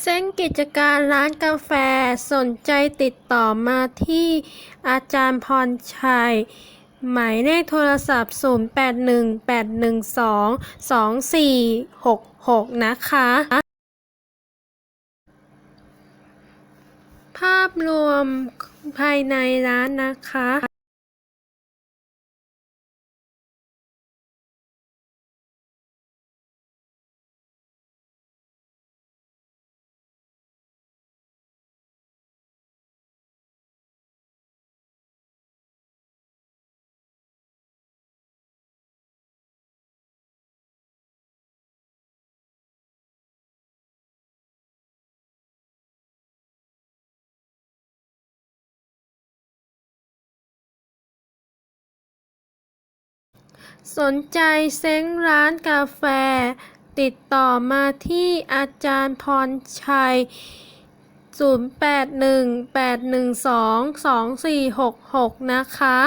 เซ้งกิจการร้านกาแฟสนใจติดต่อมาที่อาจารย์พรชัย หมายเลขโทรศัพท์ 0818122466 นะคะ ภาพรวมภายในร้านนะคะ สนใจเซ้งร้านกาแฟ ติดต่อมาที่อาจารย์พรชัย 0818122466 นะคะ